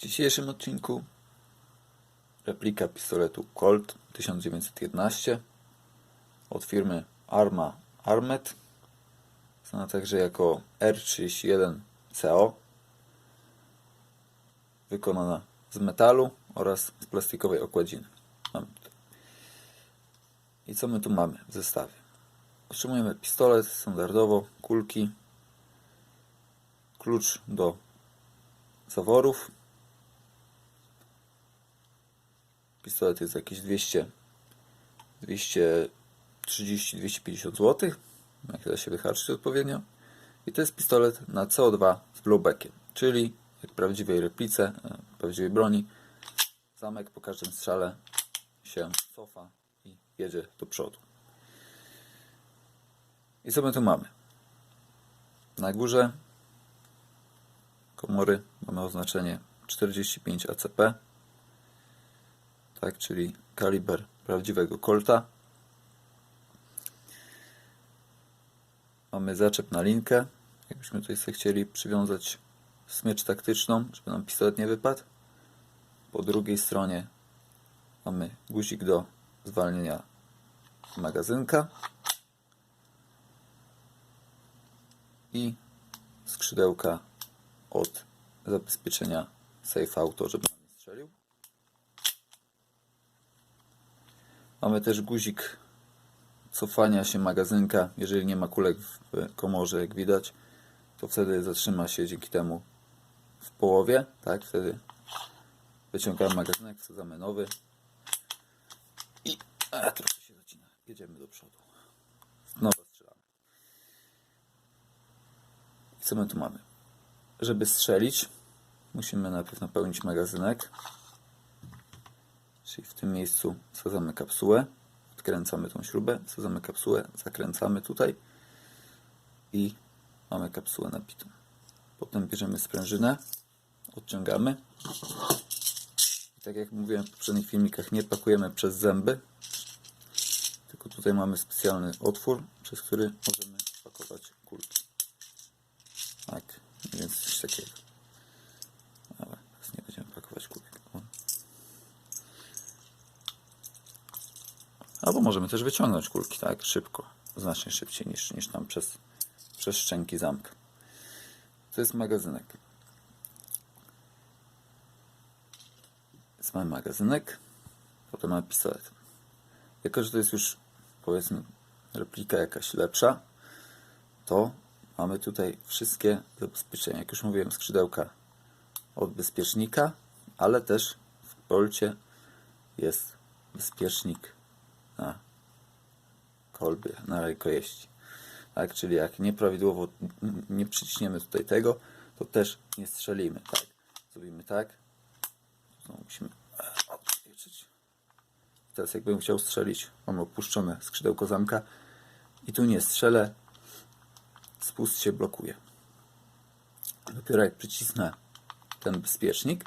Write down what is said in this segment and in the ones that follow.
W dzisiejszym odcinku replika pistoletu Colt 1911 od firmy Arma Armet, znana także jako R31CO, wykonana z metalu oraz z plastikowej okładziny. I co my tu mamy w zestawie? Otrzymujemy pistolet standardowo, kulki, klucz do zaworów. Pistolet jest jakieś 200, 230-250 zł. Jak da się wyhaczyć odpowiednio. I to jest pistolet na CO2 z blowbackiem, czyli jak prawdziwej replice, e, prawdziwej broni, zamek po każdym strzale się cofa i jedzie do przodu. I co my tu mamy? Na górze komory mamy oznaczenie 45 ACP, tak, czyli kaliber prawdziwego Colta. Mamy zaczep na linkę, jakbyśmy tutaj sobie chcieli przywiązać smycz taktyczną, żeby nam pistolet nie wypadł. Po drugiej stronie mamy guzik do zwalnienia magazynka i skrzydełka od zabezpieczenia Safe Auto, żeby nam nie strzelił. Mamy też guzik cofania się magazynka, jeżeli nie ma kulek w komorze, jak widać, to wtedy zatrzyma się dzięki temu w połowie, tak, wtedy wyciągamy magazynek, wsadzamy nowy i a, trochę się zacina, jedziemy do przodu. Znowu strzelamy. I co my tu mamy? Żeby strzelić, musimy najpierw napełnić magazynek. Czyli w tym miejscu wsadzamy kapsułę, odkręcamy tą śrubę, wsadzamy kapsułę, zakręcamy tutaj i mamy kapsułę napitą. Potem bierzemy sprężynę, odciągamy. I tak jak mówiłem w poprzednich filmikach, nie pakujemy przez zęby, tylko tutaj mamy specjalny otwór, przez który możemy pakować kulki. Tak, więc coś takiego. Ale teraz nie będziemy pakować kulek. O. Albo możemy też wyciągnąć kulki, tak, szybko. Znacznie szybciej niż, niż tam przez, przez szczęki zamka. To jest magazynek. Więc mamy magazynek, potem mamy pistolet. Jako, że to jest już powiedzmy replika jakaś lepsza, to mamy tutaj wszystkie zabezpieczenia. Jak już mówiłem, skrzydełka od bezpiecznika, ale też w bolcie jest bezpiecznik na kolbie, na rękojeści. Tak, czyli jak nieprawidłowo nie przyciśniemy tutaj tego, to też nie strzelimy. Tak, zrobimy tak. Musimy e, odwieczyć. Teraz jakbym chciał strzelić, mam opuszczone skrzydełko zamka i tu nie strzelę, spust się blokuje. Dopiero jak przycisnę ten bezpiecznik,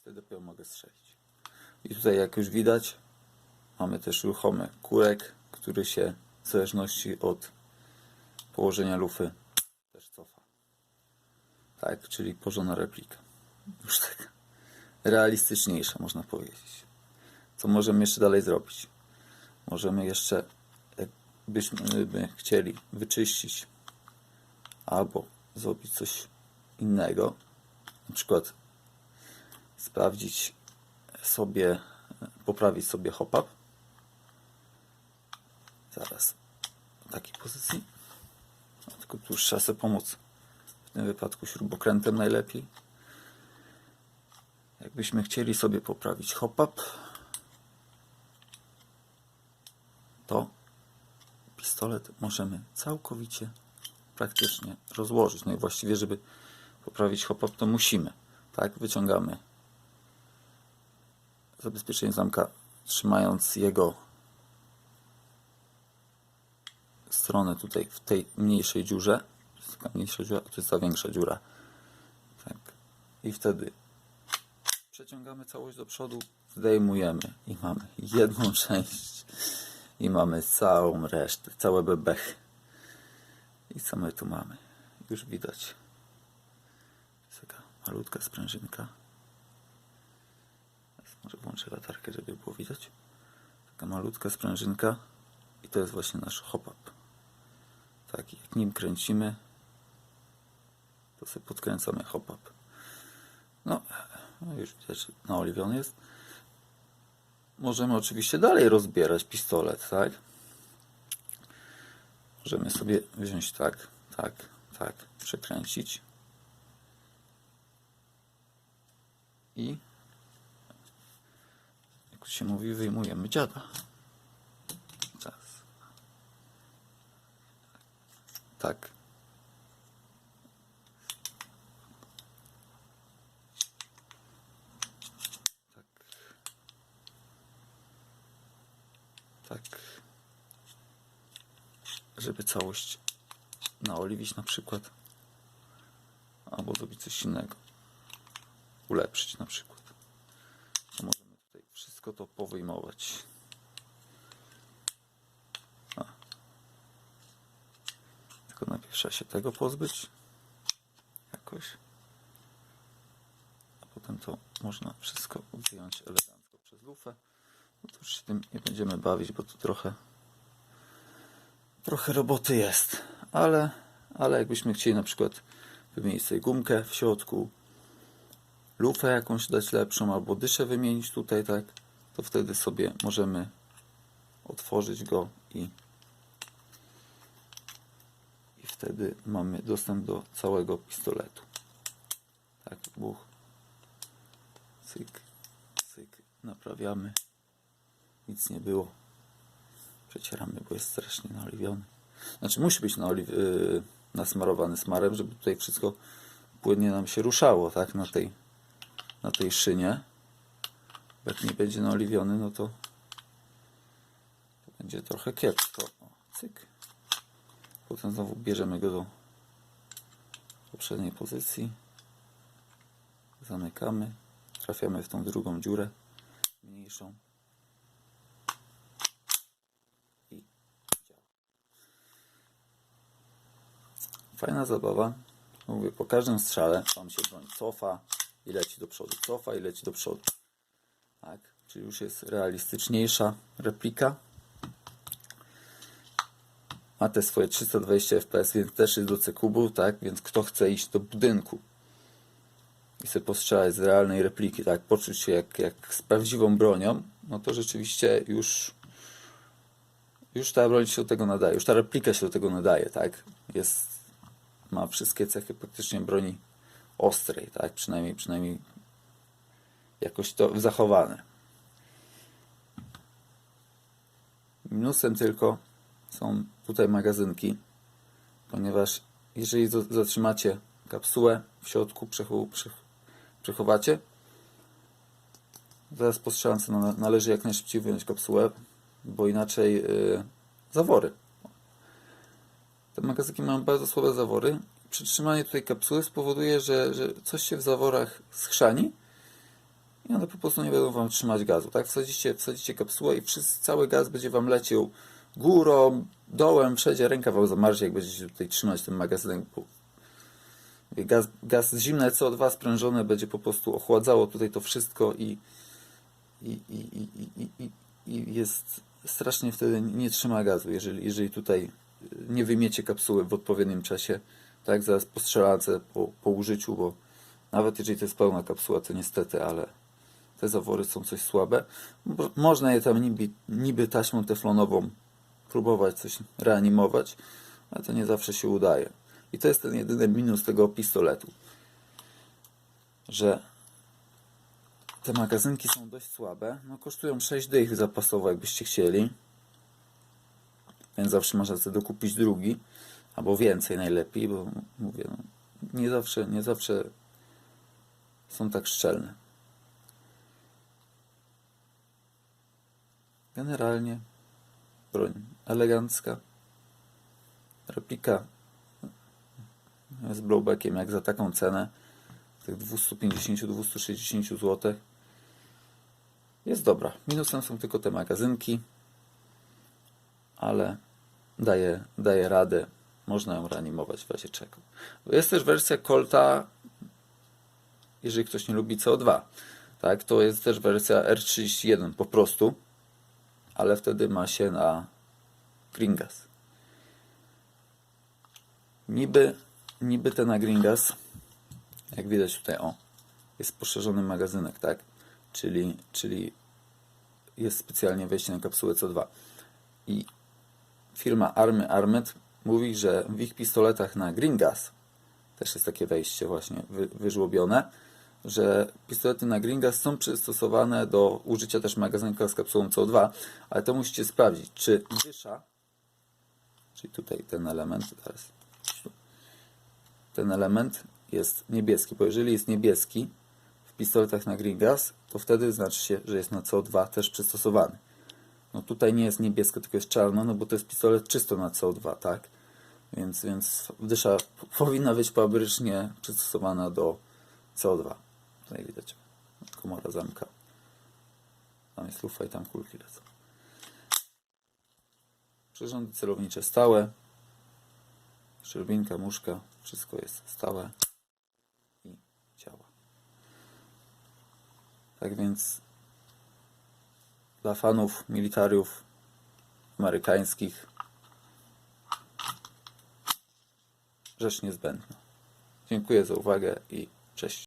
wtedy dopiero mogę strzelić. I tutaj jak już widać, mamy też ruchomy kurek, który się w zależności od położenia lufy też cofa. Tak, czyli porządna replika. Już tak realistyczniejsza można powiedzieć. Co możemy jeszcze dalej zrobić? Możemy jeszcze, jakbyśmy by chcieli wyczyścić albo zrobić coś innego, na przykład sprawdzić sobie, poprawić sobie hop-up. Zaraz w takiej pozycji. No, tylko tu już trzeba sobie pomóc. W tym wypadku śrubokrętem najlepiej. Jakbyśmy chcieli sobie poprawić hop-up, to pistolet możemy całkowicie praktycznie rozłożyć. No i właściwie, żeby poprawić hop-up, to musimy. Tak, wyciągamy zabezpieczenie zamka, trzymając jego stronę tutaj w tej mniejszej dziurze. To jest mniejsza dziura, to jest ta większa dziura. Tak. I wtedy przeciągamy całość do przodu, zdejmujemy i mamy jedną część i mamy całą resztę, całe bebechy. I co my tu mamy? Już widać. Jest taka malutka sprężynka. Teraz może włączę latarkę, żeby było widać. Taka malutka sprężynka i to jest właśnie nasz hop-up. Tak, jak nim kręcimy, to sobie podkręcamy hop-up. No, no już widać, naoliwiony jest. Możemy oczywiście dalej rozbierać pistolet, tak? Możemy sobie wziąć tak, tak, tak, przekręcić. I jak się mówi, wyjmujemy dziada. Tak. Tak. Tak. Żeby całość naoliwić na przykład. Albo zrobić coś innego. Ulepszyć na przykład. To możemy tutaj wszystko to powyjmować. A. Tylko najpierw trzeba się tego pozbyć. Jakoś. A potem to można wszystko wyjąć elegancko przez lufę. No to już się tym nie będziemy bawić, bo tu trochę trochę roboty jest, ale, ale jakbyśmy chcieli na przykład wymienić sobie gumkę w środku, lufę jakąś dać lepszą, albo dyszę wymienić tutaj, tak, to wtedy sobie możemy otworzyć go i wtedy mamy dostęp do całego pistoletu. Tak, buch, cyk, cyk, naprawiamy. Nic nie było. Przecieramy, bo jest strasznie naoliwiony. Znaczy musi być naoliw, yy, nasmarowany smarem, żeby tutaj wszystko płynnie nam się ruszało, tak, na tej, na tej szynie. Jak nie będzie naoliwiony, no to, będzie trochę kiepsko. O, cyk. Potem znowu bierzemy go do poprzedniej pozycji. Zamykamy. Trafiamy w tą drugą dziurę, mniejszą. I działa. Fajna zabawa. Mówię, po każdym strzale Wam się broń cofa i leci do przodu. Cofa i leci do przodu. Tak? Czyli już jest realistyczniejsza replika. Ma te swoje 320 fps, więc też jest do C-kubu, tak? Więc kto chce iść do budynku i sobie postrzelać z realnej repliki, tak? Poczuć się jak, jak z prawdziwą bronią, no to rzeczywiście już już ta broń się do tego nadaje, już ta replika się do tego nadaje, tak? Jest, ma wszystkie cechy praktycznie broni ostrej, tak? Przynajmniej, przynajmniej jakoś to zachowane. Minusem tylko są tutaj magazynki, ponieważ jeżeli zatrzymacie kapsułę w środku, przechowacie, zaraz po strzelance na- należy jak najszybciej wyjąć kapsułę, bo inaczej yy, zawory. Te magazynki mają bardzo słabe zawory. Przytrzymanie tutaj kapsuły spowoduje, że, że coś się w zaworach schrzani i one po prostu nie będą Wam trzymać gazu. Tak? Wsadzicie, wsadzicie kapsułę i wszyscy, cały gaz będzie Wam leciał górą, dołem, wszędzie ręka Wam zamarznie, jak będziecie tutaj trzymać ten magazynek. Gaz, gaz zimne CO2 sprężone będzie po prostu ochładzało tutaj to wszystko i, i, i, i, i, i, jest strasznie wtedy nie trzyma gazu, jeżeli, jeżeli tutaj nie wymiecie kapsuły w odpowiednim czasie, tak, zaraz po strzelance, po, po użyciu, bo nawet jeżeli to jest pełna kapsuła, to niestety, ale te zawory są coś słabe. Można je tam niby, niby taśmą teflonową próbować coś reanimować, ale to nie zawsze się udaje. I to jest ten jedyny minus tego pistoletu, że te magazynki są dość słabe. No, kosztują 6 dych zapasowo, jakbyście chcieli. Więc zawsze można sobie dokupić drugi, albo więcej najlepiej, bo mówię, no, nie zawsze, nie zawsze są tak szczelne. Generalnie broń elegancka. Replika z blowbackiem jak za taką cenę tych 250-260 zł jest dobra. Minusem są tylko te magazynki, ale daje, daje radę. Można ją reanimować w razie czego. Jest też wersja Colta jeżeli ktoś nie lubi CO2. Tak, to jest też wersja R31 po prostu, ale wtedy ma się na green gas. Niby, niby ten na green gas, jak widać tutaj, o, jest poszerzony magazynek, tak? Czyli, czyli jest specjalnie wejście na kapsułę CO2. I firma Army Armed mówi, że w ich pistoletach na green gas też jest takie wejście właśnie wy, wyżłobione, że pistolety na green gas są przystosowane do użycia też magazynka z kapsułą CO2, ale to musicie sprawdzić, czy dysza, czyli tutaj ten element teraz, ten element jest niebieski, bo jeżeli jest niebieski w pistoletach na green gas, to wtedy znaczy się, że jest na CO2 też przystosowany. No tutaj nie jest niebiesko, tylko jest czarno, no bo to jest pistolet czysto na CO2, tak? Więc, więc dysza powinna być fabrycznie przystosowana do CO2. Tutaj widać komora zamka. Tam jest lufa i tam kulki lecą. Przyrządy celownicze stałe. Szczerbinka, muszka, wszystko jest stałe i działa. Tak więc dla fanów militariów amerykańskich rzecz niezbędna. Dziękuję za uwagę i cześć.